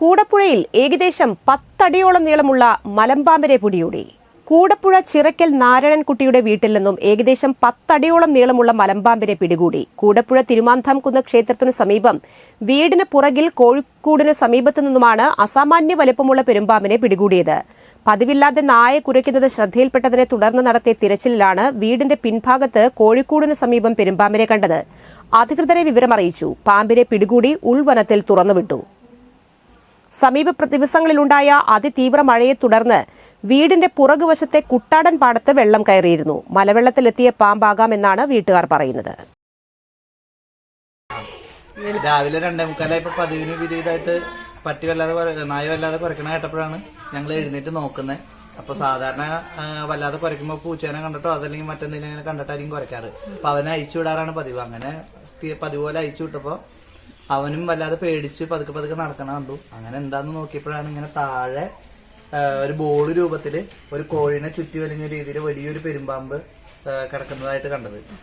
കൂടപ്പുഴയിൽ ഏകദേശം പത്തടിയോളം നീളമുള്ള മലമ്പാമ്പരെ പിടികൂടി. കൂടപ്പുഴ ചിറക്കൽ നാരായണൻകുട്ടിയുടെ വീട്ടിൽ നിന്നും ഏകദേശം പത്തടിയോളം നീളമുള്ള മലമ്പാമ്പിനെ പിടികൂടി. കൂടപ്പുഴ തിരുമാന്താംകുന്ന് ക്ഷേത്രത്തിനു സമീപം വീടിന് പുറകിൽ കോഴിക്കൂടിന് സമീപത്തു നിന്നുമാണ് അസാമാന്യ വലുപ്പമുള്ള പെരുമ്പാമ്പിനെ പിടികൂടിയത്. പതിവില്ലാതെ നായ കുരയ്ക്കുന്നത് ശ്രദ്ധയിൽപ്പെട്ടതിനെ തുടർന്ന് നടത്തിയ തിരച്ചിലിലാണ് വീടിന്റെ പിൻഭാഗത്ത് കോഴിക്കൂടിന് സമീപം പെരുമ്പാമ്പിനെ കണ്ടത്. അധികൃതരെ വിവരമറിയിച്ചു. പാമ്പിനെ പിടികൂടി ഉൾവനത്തിൽ തുറന്നുവിട്ടു. സമീപ ദിവസങ്ങളിലുണ്ടായ അതിതീവ്ര മഴയെ തുടർന്ന് വീടിന്റെ പുറകുവശത്തെ കുട്ടാടൻ പാടത്ത് വെള്ളം കയറിയിരുന്നു. മലവെള്ളത്തിലെത്തിയ പാമ്പാകാമെന്നാണ് വീട്ടുകാർ പറയുന്നത്. രാവിലെ രണ്ടേ മുക്കാലായപ്പോ പതിവിന് വിപരീതമായിട്ട് പട്ടി വല്ലാതെ നായ വല്ലാതെ കുറയ്ക്കണ കേട്ടപ്പോഴാണ് ഞങ്ങൾ എഴുന്നേറ്റ് നോക്കുന്നത് അപ്പൊ സാധാരണ വല്ലാതെ കുറയ്ക്കുമ്പോൾ പൂച്ചേനെ കണ്ടിട്ടോ അതല്ലെങ്കിൽ മറ്റെന്തെങ്കിലും കണ്ടിട്ടായിരിക്കും കുറയ്ക്കാറ് അപ്പൊ അവനെ അയച്ചു വിടാറാണ് പതിവ്. അങ്ങനെ പതിപോലെ അയച്ചു വിട്ടപ്പോ അവനും വല്ലാതെ പേടിച്ച് പതുക്കെ പതുക്കെ നടക്കണ കണ്ടു. അങ്ങനെ എന്താന്ന് നോക്കിയപ്പോഴാണ് ഇങ്ങനെ താഴെ ഒരു ബോർഡ് രൂപത്തിൽ ഒരു കോഴിനെ ചുറ്റി വലിഞ്ഞ രീതിയിൽ വലിയൊരു പെരുമ്പാമ്പ് കിടക്കുന്നതായിട്ട് കണ്ടത്.